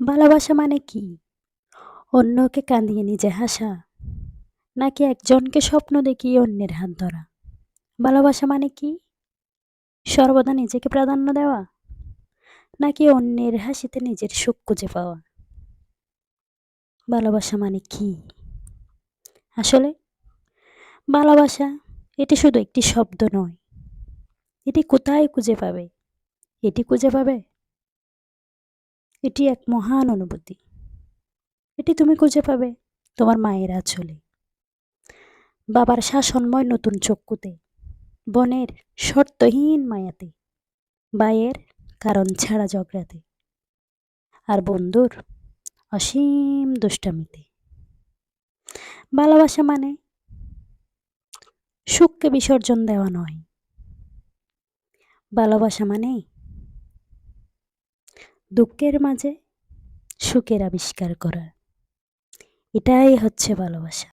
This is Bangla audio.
ভালোবাসা মানে কি? অন্যকে কাঁদিয়ে নিজে হাসা, নাকি একজনকে স্বপ্ন দেখিয়ে অন্যের হাত ধরা? ভালোবাসা মানে কি? সর্বদা নিজেকে প্রাধান্য দেওয়া, নাকি অন্যের হাসিতে নিজের সুখ খুঁজে পাওয়া? ভালোবাসা মানে কি? আসলে, ভালোবাসা এটি শুধু একটি শব্দ নয়, এটি কোথায় খুঁজে পাবে? এটি খুঁজে পাবে? এটি এক মহান অনুভূতি। এটি তুমি খুঁজে পাবে তোমার মায়ের আঁচলে। বাবার শাসনময় নতুন চক্ষুতে, বনের শর্তহীন মায়াতে, বায়ের কারণ ছাড়া জগড়াতে, আর বন্ধুর অসীম দুষ্টামিতে। ভালোবাসা মানে সুখকে বিসর্জন দেওয়া নয়। ভালোবাসা মানে দুঃখের মাঝে সুখের আবিষ্কার করা এটাই হচ্ছে ভালোবাসা।